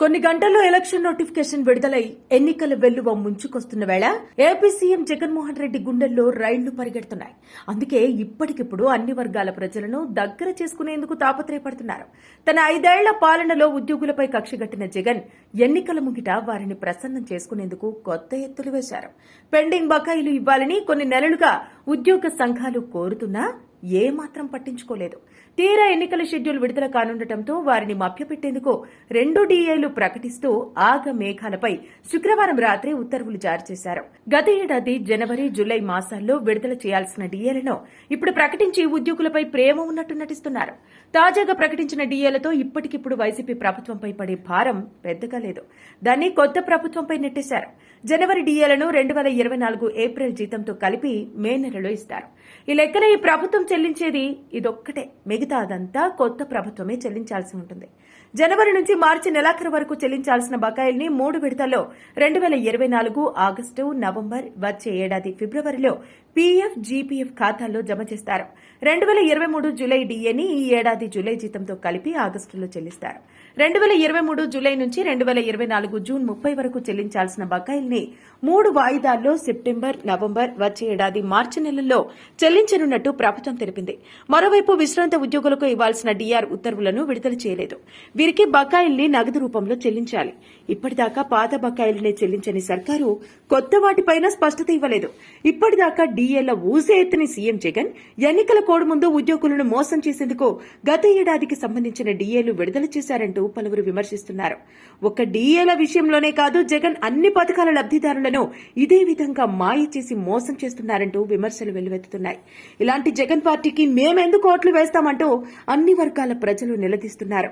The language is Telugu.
కొన్ని గంటల్లో ఎలక్షన్ నోటిఫికేషన్ విడుదలై ఎన్నికల వెల్లువ ముంచుకొస్తున్న వేళ ఏపీ సీఎం జగన్మోహన్ రెడ్డి గుండెల్లో రైళ్ళు పరిగెడుతున్నాయి. అందుకే ఇప్పటికిప్పుడు అన్ని వర్గాల ప్రజలను దగ్గర చేసుకునేందుకు తాపత్రయపడుతున్నారు. తన ఐదేళ్ళ పాలనలో ఉద్యోగులపై కక్షగట్టిన జగన్ ఎన్నికల ముంగిట వారిని ప్రసన్నం చేసుకునేందుకు కొత్త ఎత్తులు వేశారు. పెండింగ్ బకాయిలు ఇవ్వాలని కొన్ని నెలలుగా ఉద్యోగ సంఘాలు కోరుతున్నా ఏమాత్రం పట్టించుకోలేదు. తీరా ఎన్నికల షెడ్యూల్ విడుదల కానుండటంతో వారిని మభ్యపెట్టేందుకు రెండు డీఏలు ప్రకటిస్తూ ఆగ మేఘాలపై శుక్రవారం రాత్రి ఉత్తర్వులు జారీ చేశారు. గత ఏడాది జనవరి జులై మాసాల్లో విడుదల చేయాల్సిన డీఏలను ఇప్పుడు ప్రకటించి ఉద్యోగులపై ప్రేమ ఉన్నట్టు నటిస్తున్నారు. తాజాగా ప్రకటించిన డీఏలతో ఇప్పటికిప్పుడు వైసీపీ ప్రభుత్వంపై పడే భారం పెద్దగా లేదు. దాన్ని కొత్త ప్రభుత్వంపై నెట్టేశారు. జనవరి డీఏలను రెండు వేల ఇరవై నాలుగు ఏప్రిల్ జీతంతో కలిపి మే నెలలో ఇస్తారు. ఈ లెక్కన ఈ ప్రభుత్వం చెల్లించేది ఇదొక్కటే. మిగతా అదంతా కొత్త ప్రభుత్వమే చెల్లించాల్సి ఉంటుంది. జనవరి నుంచి మార్చి నెలాఖరు వరకు చెల్లించాల్సిన బకాయిల్ని మూడు విడతల్లో రెండు వేల ఇరవై నాలుగు ఆగస్టు నవంబర్ వచ్చే ఏడాది ఫిబ్రవరిలో పీఎఫ్ జీపీఎఫ్ ఖాతాల్లో జమ చేస్తారు. రెండు వేల ఇరవై మూడు జూలై డిఏని ఈ ఏడాది జూలై జీతంతో కలిపి ఆగస్టులో చెల్లిస్తారు. రెండు వేల ఇరవై మూడు జూలై నుంచి రెండు వేల ఇరవై నాలుగు జూన్ ముప్పై వరకు చెల్లించాల్సిన బకాయిల్ని మూడు వాయిదాల్లో సెప్టెంబర్ నవంబర్ వచ్చే ఏడాది మార్చి నెలల్లో చెల్లించనున్నట్టు ప్రభుత్వం తెలిపింది. మరోవైపు విశ్రాంత ఉద్యోగులకు ఇవ్వాల్సిన డీఆర్ ఉత్తర్వులను విడుదల చేయలేదు. వీరికి బకాయిల్ని నగదు రూపంలో చెల్లించాలి. ఇప్పటిదాకా పాత బకాయిలనే చెల్లించని సర్కారు కొత్త వాటిపైన స్పష్టత ఇవ్వలేదు. ఇప్పటిదాకా డీఏల ఊసే ఎత్తని సీఎం జగన్ ఎన్నికల కోడ్ ముందు ఉద్యోగులను మోసం చేసేందుకు గత ఏడాదికి సంబంధించిన డీఏలు విడుదల చేశారంటూ పలువురు విమర్శిస్తున్నారు. ఒక్క డీఏల విషయంలోనే కాదు జగన్ అన్ని పథకాల లబ్దిదారులను ఇదే విధంగా మాయ చేసి మోసం చేస్తున్నారంటూ విమర్శలు వెల్లువెత్తుతున్నాయి. ఇలాంటి జగన్ పార్టీకి మేమెందుకు ఓట్లు వేస్తామంటూ అన్ని వర్గాల ప్రజలు నిలదీస్తున్నారు.